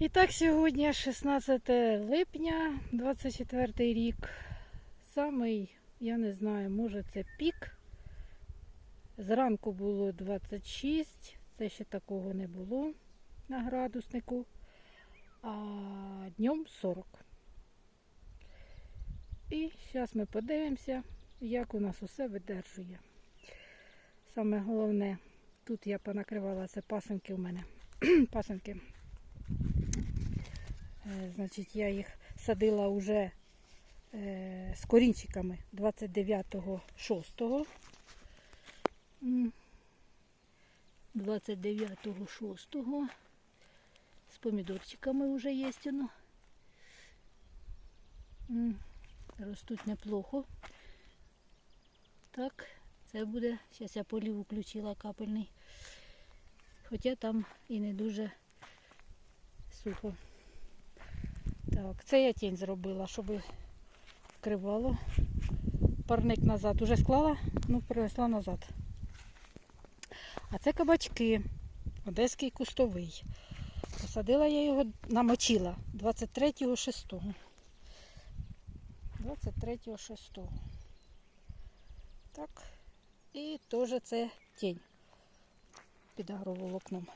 І так, сьогодні 16 липня, 24 рік. Самий, я не знаю, може це пік. Зранку було 26, це ще такого не було на градуснику, а днем 40. І зараз ми подивимося, як у нас усе видержує. Саме головне, тут я понакривала це пасенки у мене. пасенки. Е, Значить, я їх садила вже е, з корінчиками 29.06. М. 29.06. З помідорчиками вже є воно. Ростуть неплохо. Так, це буде. Зараз я полів включила капельний. Хоча там і не дуже сухо. Так, це я тінь зробила, щоб вкривало. Парник назад уже склала, ну принесла назад. А це кабачки. Одеський кустовий. Посадила я його, намочила 23.06. 23.06. Так. І теж це тінь під агроволокном.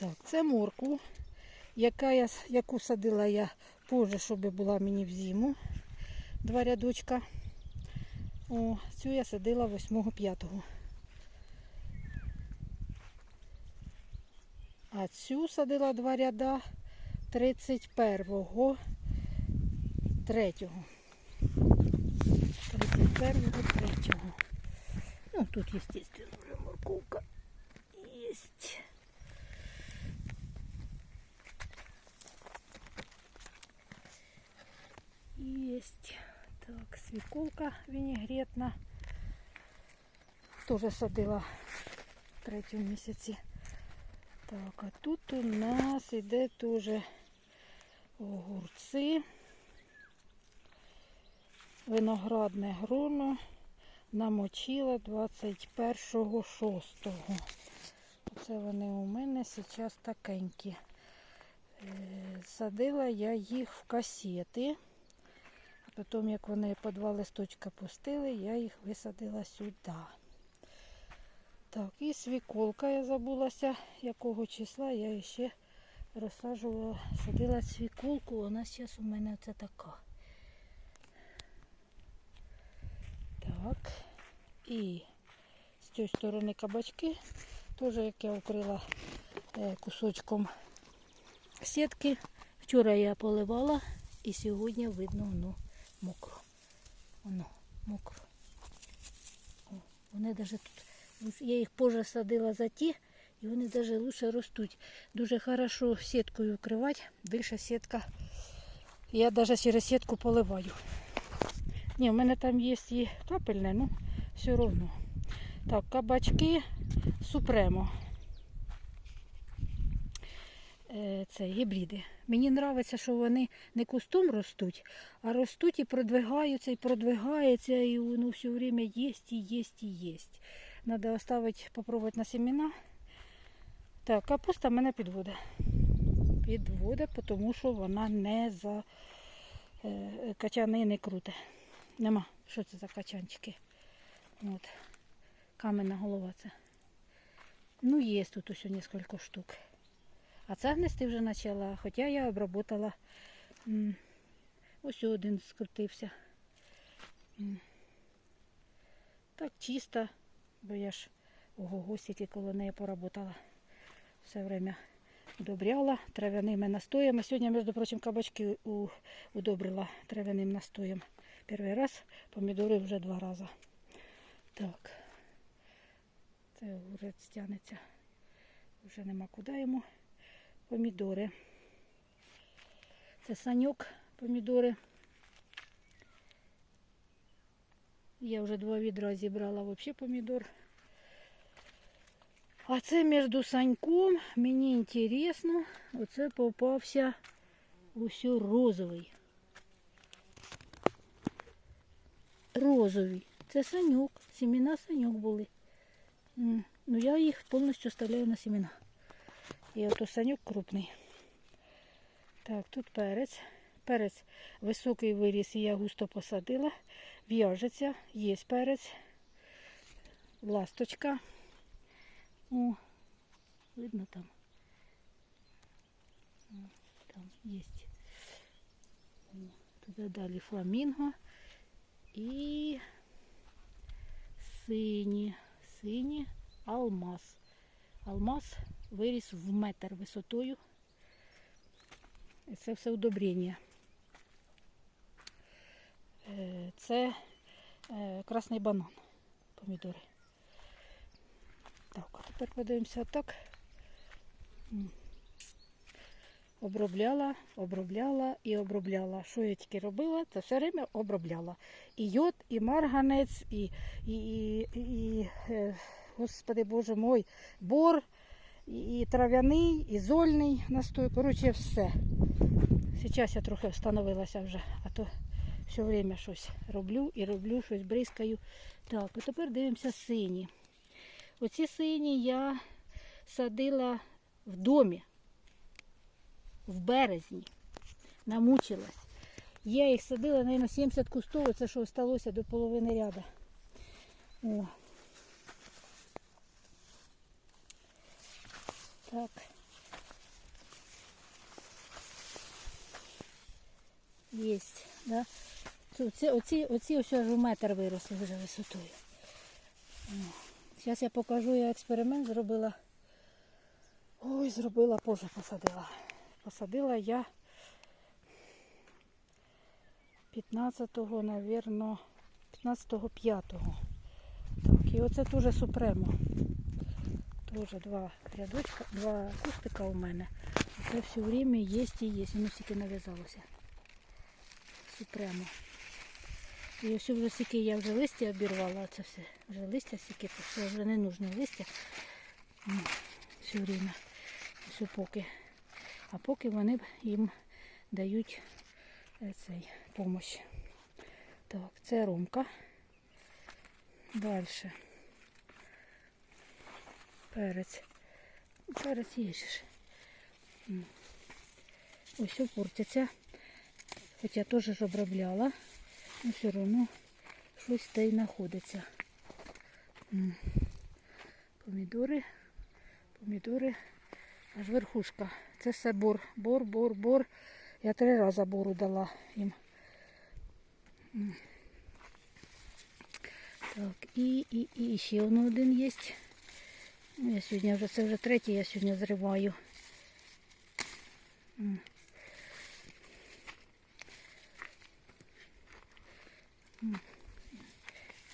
Так, це морку, яка я, яку садила я позже, щоб була мені в зиму. Два рядочка. О, цю я садила 8-5. А цю садила два ряда 31-го 3-го. 31-го 3-го. Ну, тут, естественно, морковка есть. Есть. Так, свеколка винегретна. Тоже садила в третьому місяці. Так, а тут у нас іде теж огурці. Виноградне гроно намочила 21.06. Це вони у мене зараз такенькі. Е, Садила я їх в касети. Потім, як вони по два листочка пустили, я їх висадила сюди. Так, і свіколка я забулася, якого числа я ще розсаджувала, садила свіколку, вона зараз у мене це така. Так. І з цієї сторони кабачки, теж як я укрила е, кусочком сітки. Вчора я поливала і сьогодні видно воно мокро. Воно мокро. О, вони навіть тут. Я їх позже садила за ті, і вони навіть лучше ростуть. Дуже хорошо сіткою вкривати. Більша сітка. Я навіть через сітку поливаю. Ні, в мене там є і капельне, ну все одно. Так, кабачки супремо. Е, Це гібриди. Мені подобається, що вони не кустом ростуть, а ростуть і продвигаються, і продвигаються, і воно все время є, і є, і є. Треба оставити, попробувати на семена. Так, капуста мене підводить. Підводить, тому що вона не за е, качани не круте. Нема. Що це за качанчики? От. Каменна голова це. Ну, є тут ось кілька штук. А це гнести вже почала, хоча я обработала. Ось один скрутився. Так чисто, бо я ж ого стільки коло неї поработала. Все время удобряла трав'яними настоями. Сьогодні, між прочим, кабачки удобрила трав'яним настоєм. Перший раз, помідори вже два рази. Так. Це огурець тянеться. Вже нема куди йому. Помідори. Це саньок помідори. Я вже два відра зібрала взагалі помідор. А це між саньком, мені інтересно, оце попався ось розовий. Розовий. Це саньок. Сімена саньок були. Ну, я їх повністю оставляю на семена. І от осанюк крупний. Так, тут перець. Перець високий виріс, я густо посадила. В'яжеться, є перець. Ласточка. О, видно там. Там є. Туди далі фламінго. І сині. Сині алмаз. Алмаз виріс в метр висотою. Це все удобрення. Е, Це е, красний банан. Помідори. Так, тепер подивимося так. Обробляла, обробляла і обробляла. Що я тільки робила, це все время обробляла. І йод, і марганець, і, і, і, і е, господи боже мой, бор, і, і трав'яний, і зольний настой. Коротше, все. Зараз я трохи встановилася вже, а то все время щось роблю і роблю, щось бризкаю. Так, а тепер дивимося сині. Оці сині я садила в домі в березні. Намучилась. Я їх садила, мабуть, 70 кустов, це що залишилося до половини ряда. О. Так. Єсть, да? Оці, оці, оці ось аж у метр виросли вже висотою. Зараз я покажу, я експеримент зробила. Ой, зробила, позже посадила. Посадила я 15-го, навірно, 15-го, 5-го. Так, і оце теж супремо. Теж два рядочка, два кустика у мене. Це все время є і є. Воно стільки нав'язалося. Супремо. І ось вже стільки я вже листя обірвала, це все. Вже листя стільки, все вже не нужне листя. Все время. Все поки. А поки вони їм дають е, цей помощь. Так, це ромка. Далі. Перець. Перець є ж. Ось все портиться. Хоча теж ж обробляла. Ну все одно щось та й знаходиться. Помідори. Помідори. Аж верхушка. Це все бор. Бор, бор, бор. Я три рази бору дала їм. Так, і, і, і ще воно один є. Я сьогодні вже це вже третій, я сьогодні зриваю.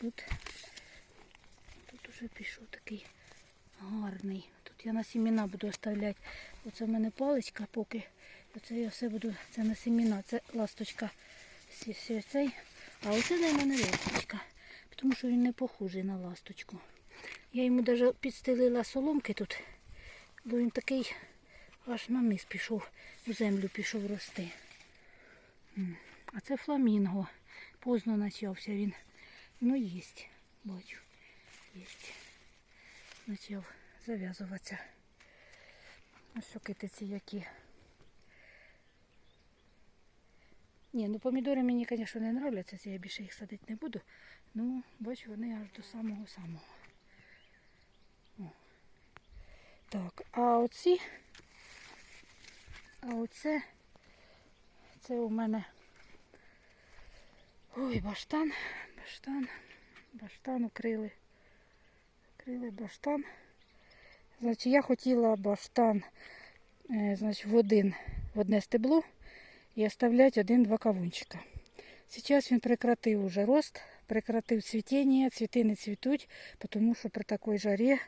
Тут, тут уже пішов такий гарний. Тут я на сіміна буду оставляти. Оце в мене паличка поки. Оце я все буду, це на сіміна, це ласточка. А оце для мене ласточка. Тому що він не похожий на ласточку. Я йому навіть підстелила соломки тут, бо він такий аж на низ пішов, у землю пішов рости. А це фламінго. Поздно почався він. Ну, єсть, бачу. Єсть. Почав зав'язуватися. Ось китиці які. Ні, ну помідори мені, звісно, не нравляться, я більше їх садити не буду. Ну, бачу, вони аж до самого-самого. О. Так, а оці, а оце, це у мене ой, баштан, баштан, баштан укрили. Укрили баштан. Значить, я хотіла баштан е, значить, в один, в одне стебло і оставляти один-два кавунчика. Зараз він прекратив уже рост, прекратив цвітіння, цвіти не цвітуть, тому що при такій жарі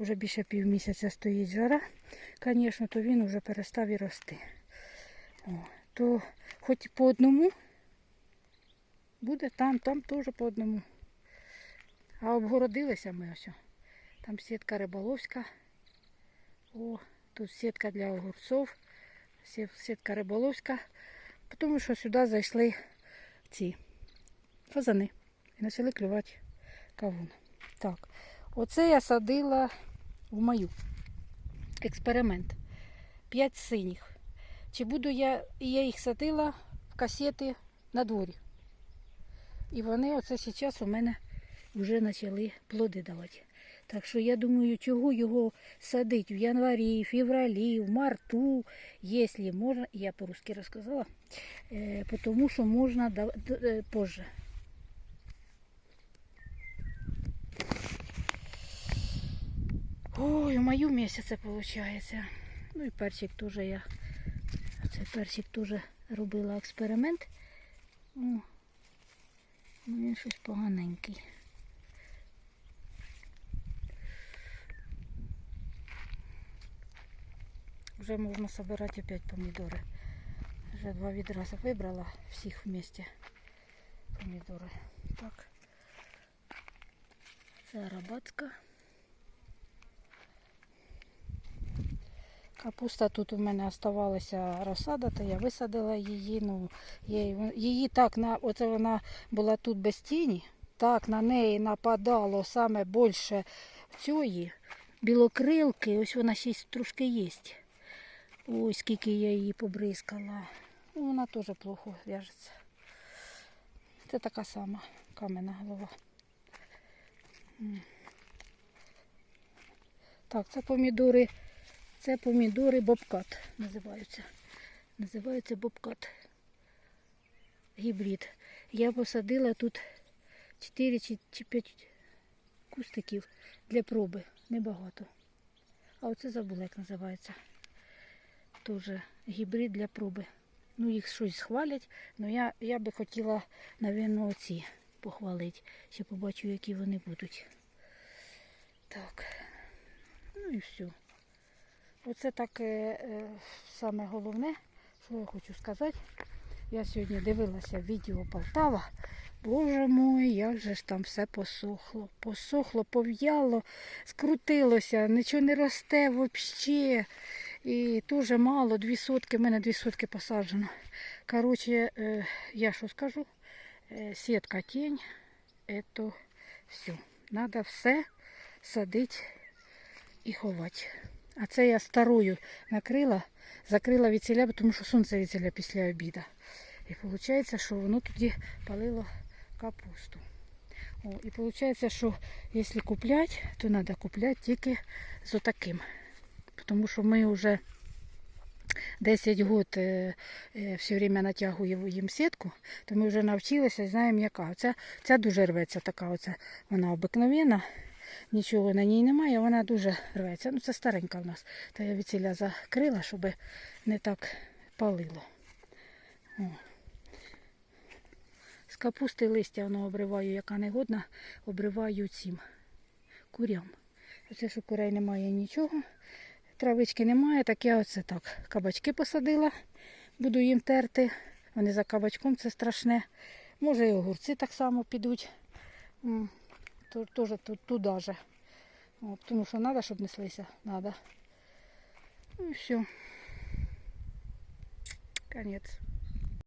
вже більше півмісяця стоїть жара, звісно, то він вже перестав і рости. О, то хоч по одному буде там, там теж по одному. А обгородилися ми ось. Там сітка риболовська. О, тут сітка для огурців, сітка риболовська. Тому що сюди зайшли ці фазани і почали клювати кавун. Так, Оце я садила в мою. Експеримент. П'ять синіх. Чи буду я, і я їх садила в касети на дворі. І вони оце зараз у мене вже почали плоди давати. Так що я думаю, чого його садити в январі, февралі, в марту, якщо можна, я по-русски розказала, е, тому що можна е, позже. Ой, в мою місяце виходить. Ну і перчик теж я. Цей перчик теж робила експеримент. О, ну він щось поганенький. Вже можна збирати опять помідори. Вже два відразу вибрала всіх вместе помідори. Так. Це арабатська. Капуста тут у мене оставалася розсада, то я висадила її. Ну, я її, так на оце вона була тут без тіні. Так на неї нападало саме більше цієї білокрилки. Ось вона ще трошки є. Ой, скільки я її побризкала. Ну, вона теж плохо в'яжеться. Це така сама кам'яна голова. Так, це помідори. Це помідори бобкат називаються. Називаються бобкат. Гібрид. Я посадила тут 4 чи, чи 5 кустиків для проби. Небагато. А оце забула, як називається. Теж гібрид для проби. Ну, їх щось хвалять, але я, я би хотіла, напевно, оці похвалити. Ще побачу, які вони будуть. Так. Ну і все. Оце так е, е, саме головне, що я хочу сказати. Я сьогодні дивилася відео Полтава. Боже мой, як же ж там все посохло. Посохло, пов'яло, скрутилося, нічого не росте взагалі. І дуже мало, дві сотки, в мене дві сотки посаджено. Коротше, е, я що скажу? Е, сітка тінь, це все. Треба все садити і ховати. А це я старою накрила, закрила від ціля, тому що сонце від ціля після обіду. І виходить, що воно тоді палило капусту. О, і виходить, що якщо купляти, то треба купляти тільки з отаким. Тому що ми вже 10 років все время натягуємо їм сітку, то ми вже навчилися знаємо, яка. Ця, ця дуже рветься, така оця, вона обикновена. Нічого на ній немає, вона дуже рветься. Ну це старенька в нас. Та я від закрила, щоб не так палило. О. З капусти листя воно обриваю, яка негодна, обриваю цим курям. Оце, що курей немає нічого. Травички немає, так я оце так. Кабачки посадила, буду їм терти. Вони за кабачком це страшне. Може і огурці так само підуть. Теж туди же. О, тому що треба, щоб неслися. Надо. Ну і все. Конець.